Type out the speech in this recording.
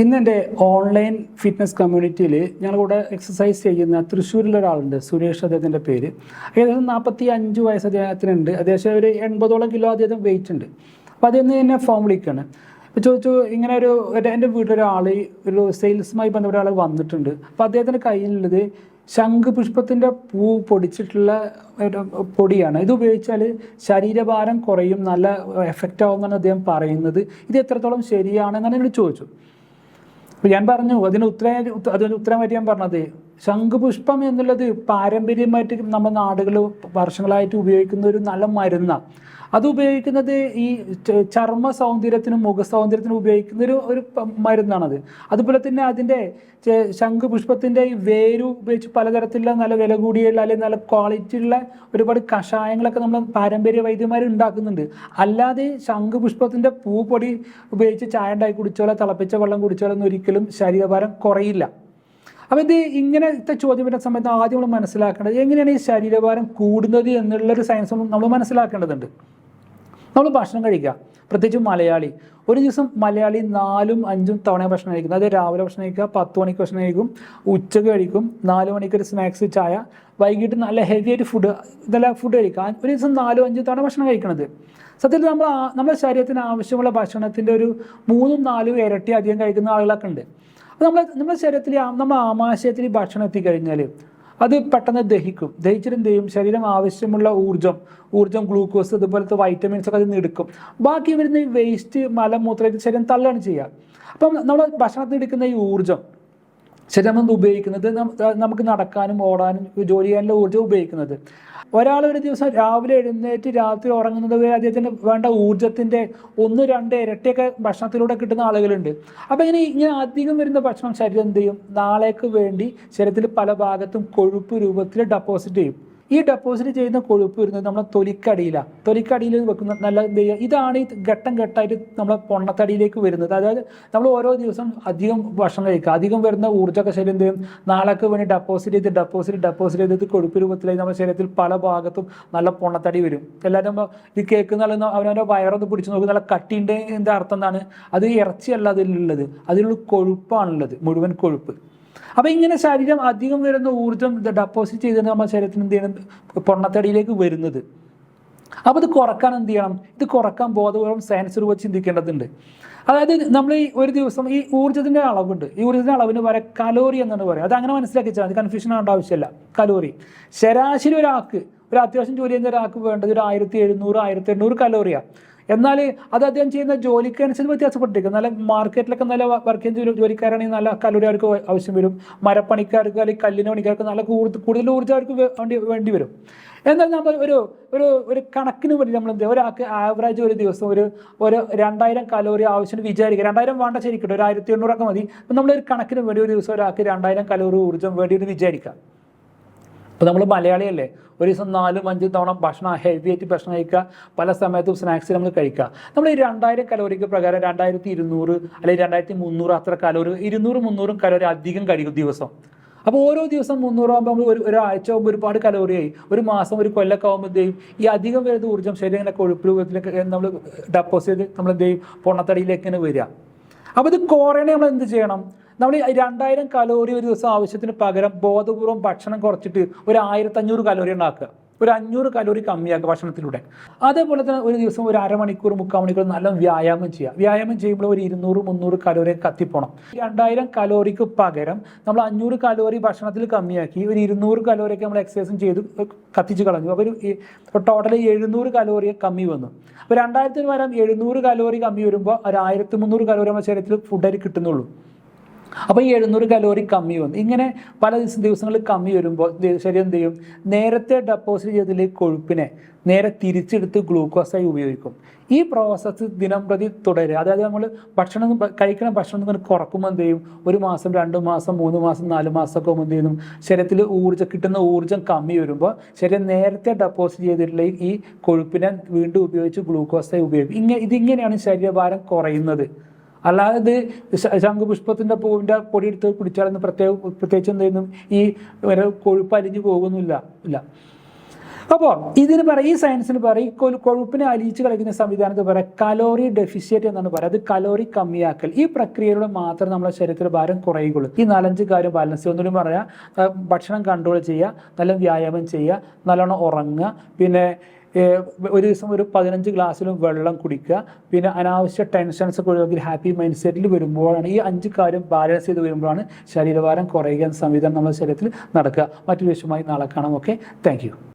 ഇന്ന് എന്റെ online fitness കമ്മ്യൂണിറ്റിയിൽ ഞങ്ങളുടെ എക്സസൈസ് ചെയ്യുന്ന തൃശ്ശൂരിലൊരാളുണ്ട് സുരേഷ് അദ്ദേഹത്തിന്റെ പേര്. ഏകദേശം നാൽപ്പത്തി അഞ്ച് വയസ്സ് അദ്ദേഹത്തിനുണ്ട്. ഏകദേശം ഒരു എൺപതോളം കിലോ അദ്ദേഹം വെയിറ്റ് ഉണ്ട്. അപ്പോൾ നിന്ന് എന്നെ ഫോം വിളിക്കുകയാണ് അപ്പോൾ ചോദിച്ചു ഇങ്ങനെ ഒരു എന്റെ വീട്ടിലൊരാൾ ഒരു സെയിൽസുമായി ബന്ധപ്പെട്ട ഒരാൾ വന്നിട്ടുണ്ട്. അപ്പോൾ അദ്ദേഹത്തിന്റെ കയ്യിലുള്ളത് ശംഖ് പുഷ്പത്തിന്റെ പൂ പൊടിച്ചിട്ടുള്ള പൊടിയാണ്. ഇത് ഉപയോഗിച്ചാൽ ശരീരഭാരം കുറയും നല്ല എഫക്റ്റ് ആവുമെന്നാണ് അദ്ദേഹം പറയുന്നത്. ഇത് എത്രത്തോളം ശരിയാണെന്നാണ് എന്നോട് ചോദിച്ചു. ഞാൻ പറഞ്ഞു അതിന് ഉത്തരം അതിന് ഉത്തരമായിട്ട് ഞാൻ പറഞ്ഞത് ശംഖുപുഷ്പം എന്നുള്ളത് പാരമ്പര്യമായിട്ട് നമ്മുടെ നാടുകൾ വർഷങ്ങളായിട്ട് ഉപയോഗിക്കുന്ന ഒരു നല്ല മരുന്നാണ് അത് ഉപയോഗിക്കുന്നത് ഈ ചർമ്മ സൗന്ദര്യത്തിനും മുഖ സൗന്ദര്യത്തിനും ഉപയോഗിക്കുന്ന ഒരു ഒരു മരുന്നാണത്. അതുപോലെ തന്നെ അതിന്റെ ശംഖുപുഷ്പത്തിന്റെ ഈ വേരു ഉപയോഗിച്ച് പലതരത്തിലുള്ള നല്ല വില കൂടിയുള്ള അല്ലെങ്കിൽ നല്ല ക്വാളിറ്റി ഉള്ള ഒരുപാട് കഷായങ്ങളൊക്കെ നമ്മൾ പാരമ്പര്യ വൈദ്യന്മാർ ഉണ്ടാക്കുന്നുണ്ട്. അല്ലാതെ ശംഖുപുഷ്പത്തിന്റെ പൂപ്പൊടി പൊടി ഉപയോഗിച്ച് ചായ ഉണ്ടാക്കി കുടിച്ചോളോ തിളപ്പിച്ച വെള്ളം കുടിച്ചോളോ ഒന്നും ഒരിക്കലും ശരീരഭാരം കുറയില്ല. അപ്പോൾ ഇത് ഇങ്ങനത്തെ ചോദ്യം വരുന്ന സമയത്ത് ആദ്യം നമ്മൾ മനസ്സിലാക്കേണ്ടത് എങ്ങനെയാണ് ഈ ശരീരഭാരം കൂടുന്നത് എന്നുള്ളൊരു സയൻസ് നമ്മൾ മനസ്സിലാക്കേണ്ടതുണ്ട്. നമ്മൾ ഭക്ഷണം കഴിക്കുക. പ്രത്യേകിച്ച് മലയാളി. ഒരു ദിവസം മലയാളി നാലും അഞ്ചും തവണ ഭക്ഷണം കഴിക്കുന്നത് അത് രാവിലെ ഭക്ഷണം കഴിക്കുക പത്ത് മണിക്ക് ഭക്ഷണം കഴിക്കും ഉച്ചയ്ക്ക് കഴിക്കും നാല് മണിക്ക് ഒരു സ്നാക്സ് ചായ വൈകിട്ട് നല്ല ഹെവി ആയിട്ട് ഫുഡ് ഇതെല്ലാം ഫുഡ് കഴിക്കുക. ഒരു ദിവസം നാലും അഞ്ചും തവണ ഭക്ഷണം കഴിക്കണത്. സത്യത്തിൽ നമ്മൾ നമ്മുടെ ശരീരത്തിന് ആവശ്യമുള്ള ഭക്ഷണത്തിന്റെ ഒരു മൂന്നും നാലും ഇരട്ടി അധികം കഴിക്കുന്ന ആളുകളൊക്കെ ഉണ്ട്. അപ്പോൾ നമ്മൾ നമ്മുടെ ശരീരത്തിൽ നമ്മൾ ആമാശയത്തിൽ ഭക്ഷണം എത്തിക്കഴിഞ്ഞാൽ അത് പെട്ടെന്ന് ദഹിക്കും. ദഹിച്ചിട്ട് ചെയ്യും? ശരീരം ആവശ്യമുള്ള ഊർജം ഊർജം ഗ്ലൂക്കോസ് അതുപോലത്തെ വൈറ്റമിൻസ് ഒക്കെ അതിൽ നിന്ന് എടുക്കും. ബാക്കി വരുന്ന ഈ വേസ്റ്റ് മലമൂത്രമായിട്ട് ശരീരം തള്ളാണ് ചെയ്യുക. അപ്പം നമ്മൾ ഭക്ഷണത്തിൽ എടുക്കുന്ന ഈ ഊർജം ശരീരം ഉപയോഗിക്കുന്നത് നമുക്ക് നടക്കാനും ഓടാനും ജോലി ചെയ്യാനുള്ള ഊർജം ഉപയോഗിക്കുന്നത്. ഒരാൾ ഒരു ദിവസം രാവിലെ എഴുന്നേറ്റ് രാത്രി ഉറങ്ങുന്നത് വരെ അദ്ദേഹത്തിന് വേണ്ട ഊർജത്തിന്റെ ഒന്ന് രണ്ട് ഇരട്ടിയൊക്കെ ഭക്ഷണത്തിലൂടെ കിട്ടുന്ന ആളുകളുണ്ട്. അപ്പോൾ ഇങ്ങനെ ഇങ്ങനെ അധികം വരുന്ന ഭക്ഷണം ശരീരം എന്ത് ചെയ്യും? നാളേക്ക് വേണ്ടി ശരീരത്തിൽ പല ഭാഗത്തും കൊഴുപ്പ് രൂപത്തിൽ ഡെപ്പോസിറ്റ് ചെയ്യും. ഈ ഡെപ്പോസിറ്റ് ചെയ്യുന്ന കൊഴുപ്പ് വരുന്നത് നമ്മളെ തൊലിക്കടിയിലാണ് തൊലിക്കടിയിൽ വെക്കുന്ന നല്ല ഇതാണ് ഈ ഘട്ടം ഘട്ടമായിട്ട് നമ്മളെ പൊണ്ണത്തടിയിലേക്ക് വരുന്നത്. അതായത് നമ്മൾ ഓരോ ദിവസം അധികം ഭക്ഷണം കഴിക്കുക അധികം വരുന്ന ഊർജമൊക്കെ ശരീരം എന്ത് ചെയ്യും? നാളേക്ക് വേണ്ടി ഡെപ്പോസിറ്റ് ചെയ്ത് ഡെപ്പോസിറ്റ് ഡെപ്പോസിറ്റ് ചെയ്ത് കൊഴുപ്പ് രൂപത്തിലായി നമ്മുടെ ശരീരത്തിൽ പല ഭാഗത്തും നല്ല പൊണ്ണത്തടി വരും. എല്ലാവരും ഇത് കേൾക്കുന്ന അവനവന്റെ വയറൊന്ന് പിടിച്ച് നോക്കും നല്ല കട്ടിന്റെ എന്താ അർത്ഥം എന്താണ്? അത് ഇറച്ചിയല്ല അതിലുള്ളത്. അതിലുള്ള കൊഴുപ്പാണുള്ളത് മുഴുവൻ കൊഴുപ്പ്. അപ്പോൾ ഇങ്ങനെ ശരീരം അധികം വരുന്ന ഊർജം ഡെപ്പോസിറ്റ് ചെയ്ത് നമ്മുടെ ശരീരത്തിന് എന്ത് ചെയ്യണം? പൊണ്ണത്തടിയിലേക്ക് വരുന്നത്. അപ്പോൾ ഇത് കുറയ്ക്കാൻ എന്ത് ചെയ്യണം? ഇത് കുറയ്ക്കാൻ ബോധപൂർവം സയൻസ് രൂപ ചിന്തിക്കേണ്ടതുണ്ട്. അതായത് നമ്മൾ ഈ ഒരു ദിവസം ഈ ഊർജത്തിന്റെ അളവുണ്ട്. ഈ ഊർജത്തിന്റെ അളവിന് വരെ കലോറി എന്നാണ് പറയുക. അത് അങ്ങനെ മനസ്സിലാക്കി വെച്ചാൽ കൺഫ്യൂഷൻ ആവേണ്ട ആവശ്യമില്ല. കലോറി. ശരാശരി ഒരാൾക്ക് ഒരു അത്യാവശ്യം ജോലി ചെയ്യുന്ന ഒരാൾക്ക് വേണ്ടത് ഒരു ആയിരത്തി എഴുന്നൂറ് ആയിരത്തി എണ്ണൂറ് കലോറിയാണ് എന്നാൽ അത് അദ്ദേഹം ചെയ്യുന്ന ജോലിക്ക് അനുസരിച്ച് വ്യത്യാസപ്പെട്ടിരിക്കും. നല്ല മാർക്കറ്റിലൊക്കെ നല്ല വർക്ക് ചെയ്യുന്ന ജോലി- ജോലിക്കാരാണെങ്കിൽ നല്ല കല്ലൂരി അവർക്ക് ആവശ്യം വരും. മരപ്പണിക്കാർക്ക് അല്ലെങ്കിൽ കല്ലിന് പണിക്കാർക്ക് നല്ല കൂടുതൽ കൂടുതൽ ഊർജം അവർക്ക് വേണ്ടി വേണ്ടി വരും. എന്നാൽ നമ്മൾ ഒരു ഒരു ഒരു കണക്കിന് വേണ്ടി നമ്മൾ എന്ത് ഒരാൾക്ക് ആവറേജ് ഒരു ദിവസം ഒരു ഒരു രണ്ടായിരം കലോറി ആവശ്യം വിചാരിക്കുക. രണ്ടായിരം വേണ്ട ശരിക്കട്ടെ ഒരു ആയിരത്തി എണ്ണൂറൊക്കെ മതി. നമ്മളൊരു കണക്കിന് വേണ്ടി ഒരു ദിവസം ഒരാൾക്ക് രണ്ടായിരം കലോറി ഊർജം വേണ്ടി ഒരു വിചാരിക്കാം അപ്പോൾ നമ്മൾ മലയാളിയല്ലേ? ഒരു ദിവസം നാലും അഞ്ചും തവണ ഭക്ഷണം ഹെവി ആയിട്ട് ഭക്ഷണം കഴിക്കുക. പല സമയത്തും സ്നാക്സ് നമ്മൾ കഴിക്കുക. നമ്മൾ ഈ രണ്ടായിരം കലോറിക്ക് പ്രകാരം രണ്ടായിരത്തി ഇരുന്നൂറ് അല്ലെങ്കിൽ രണ്ടായിരത്തി മുന്നൂറ് അത്ര കലോറി ഇരുന്നൂറ് മുന്നൂറും കലോറി അധികം കഴിക്കും ദിവസം. അപ്പോൾ ഓരോ ദിവസം മുന്നൂറാകുമ്പോൾ നമ്മൾ ഒരു ഒരാഴ്ച ആകുമ്പോൾ ഒരുപാട് കലോറിയായി ഒരു മാസം ഒരു കൊല്ലൊക്കെ ആകുമ്പോഴത്തേക്കും ഈ അധികം വരുന്ന ഊർജം ശരീരം ഇങ്ങനെ കൊഴുപ്പ് രൂപത്തിലൊക്കെ നമ്മൾ ഡെപ്പോസിറ്റ് നമ്മൾ എന്ത് ചെയ്യും? പൊണ്ണത്തടിയിലേക്ക് ഇങ്ങനെ വരിക. അപ്പോൾ ഇത് കുറയണേ നമ്മൾ എന്ത് ചെയ്യണം? നമ്മൾ ഈ രണ്ടായിരം കലോറി ഒരു ദിവസം ആവശ്യത്തിന് പകരം ബോധപൂർവം ഭക്ഷണം കുറച്ചിട്ട് ഒരു ആയിരത്തഞ്ഞൂറ് കലോറി ഉണ്ടാക്കുക. ഒരു അഞ്ഞൂറ് കലോറി കമ്മിയാക്കുക ഭക്ഷണത്തിലൂടെ. അതേപോലെ തന്നെ ഒരു ദിവസം ഒരു അരമണിക്കൂർ മുക്കാൽ മണിക്കൂർ നല്ല വ്യായാമം ചെയ്യുക. വ്യായാമം ചെയ്യുമ്പോൾ ഒരു ഇരുന്നൂറ് മുന്നൂറ് കലോറി കത്തിപ്പോണം. രണ്ടായിരം കലോറിക്ക് പകരം നമ്മൾ അഞ്ഞൂറ് കലോറി ഭക്ഷണത്തിൽ കമ്മിയാക്കി ഒരു ഇരുന്നൂറ് കലോറിയൊക്കെ നമ്മൾ എക്സസൈസും ചെയ്ത് കത്തിച്ച് കളഞ്ഞു. അപ്പോൾ ഒരു ടോട്ടൽ എഴുന്നൂറ് കലോറി കമ്മി വന്നു. അപ്പോൾ രണ്ടായിരത്തിന് പകരം എഴുന്നൂറ് കലോറി കമ്മി വരുമ്പോൾ ഒരു ആയിരത്തി മുന്നൂറ് കലോറി നമ്മുടെ ശരീരത്തിൽ ഫുഡായി കിട്ടുന്നുള്ളൂ. അപ്പോൾ ഈ എഴുന്നൂറ് കലോറി കമ്മി വന്നു. ഇങ്ങനെ പല ദിവസം ദിവസങ്ങളിൽ കമ്മി വരുമ്പോൾ ശരീരം എന്ത് ചെയ്യും? നേരത്തെ ഡെപ്പോസിറ്റ് ചെയ്തതിലെ കൊഴുപ്പിനെ നേരെ തിരിച്ചെടുത്ത് ഗ്ലൂക്കോസായി ഉപയോഗിക്കും. ഈ പ്രോസസ്സ് ദിനം പ്രതി തുടരുക. അതായത് നമ്മൾ ഭക്ഷണം കഴിക്കുന്ന ഭക്ഷണം ഇങ്ങനെ കുറക്കുമ്പോൾ എന്ത് ചെയ്യും? ഒരു മാസം രണ്ട് മാസം മൂന്ന് മാസം നാല് മാസമൊക്കെ ആകുമ്പോൾ എന്ത് ചെയ്യുന്നു? ശരീരത്തിൽ ഊർജം കിട്ടുന്ന ഊർജം കമ്മി വരുമ്പോൾ ശരീരം നേരത്തെ ഡെപ്പോസിറ്റ് ചെയ്തിട്ടുള്ള ഈ കൊഴുപ്പിനെ വീണ്ടും ഉപയോഗിച്ച് ഗ്ലൂക്കോസായി ഉപയോഗിക്കും. ഇങ്ങനെ ഇതിങ്ങനെയാണ് ശരീരഭാരം കുറയുന്നത്. അല്ലാതെ ഇത് ശ- ശംഖുപുഷ്പത്തിന്റെ പൂവിന്റെ പൊടി എടുത്ത് കുടിച്ചാലൊന്നും പ്രത്യേക പ്രത്യേകിച്ച് എന്തെങ്കിലും ഈ കൊഴുപ്പ് അലിഞ്ഞു പോകുന്നില്ല. ഇല്ല. അപ്പോൾ ഇതിന് പറയും ഈ സയൻസിന് പറയും ഈ കൊഴു- കൊഴുപ്പിനെ അലിയിച്ച് കളിക്കുന്ന സംവിധാനത്തിൽ പറയാം കലോറി ഡെഫിഷ്യറ്റ് എന്നാണ് പറയുക അത് കലോറി കമ്മിയാക്കൽ. ഈ പ്രക്രിയയിലൂടെ മാത്രം നമ്മുടെ ശരീരത്തിൽ ഭാരം കുറയുകയുള്ളൂ. ഈ നാലഞ്ച് കാര്യം ബാലൻസ് ഒന്നുകൂടി പറയാം. ഭക്ഷണം കൺട്രോൾ ചെയ്യുക. നല്ല വ്യായാമം ചെയ്യുക. നല്ലോണം ഉറങ്ങുക. പിന്നെ ഒരു ദിവസം ഒരു പതിനഞ്ച് ഗ്ലാസ്സിലും വെള്ളം കുടിക്കുക. പിന്നെ അനാവശ്യ ടെൻഷൻസ് ഒക്കെ ഒഴിവാക്കി ഹാപ്പി മൈൻഡ് സെറ്റിൽ വരുമ്പോഴാണ് ഈ അഞ്ച് കാര്യം ബാലൻസ് ചെയ്ത് വരുമ്പോഴാണ് ശരീരഭാരം കുറയുക സംവിധാനം നമ്മുടെ ശരീരത്തിൽ നടക്കുക. മറ്റൊരു വിഷയമായി നാളെ കാണാം. ഓക്കെ? താങ്ക്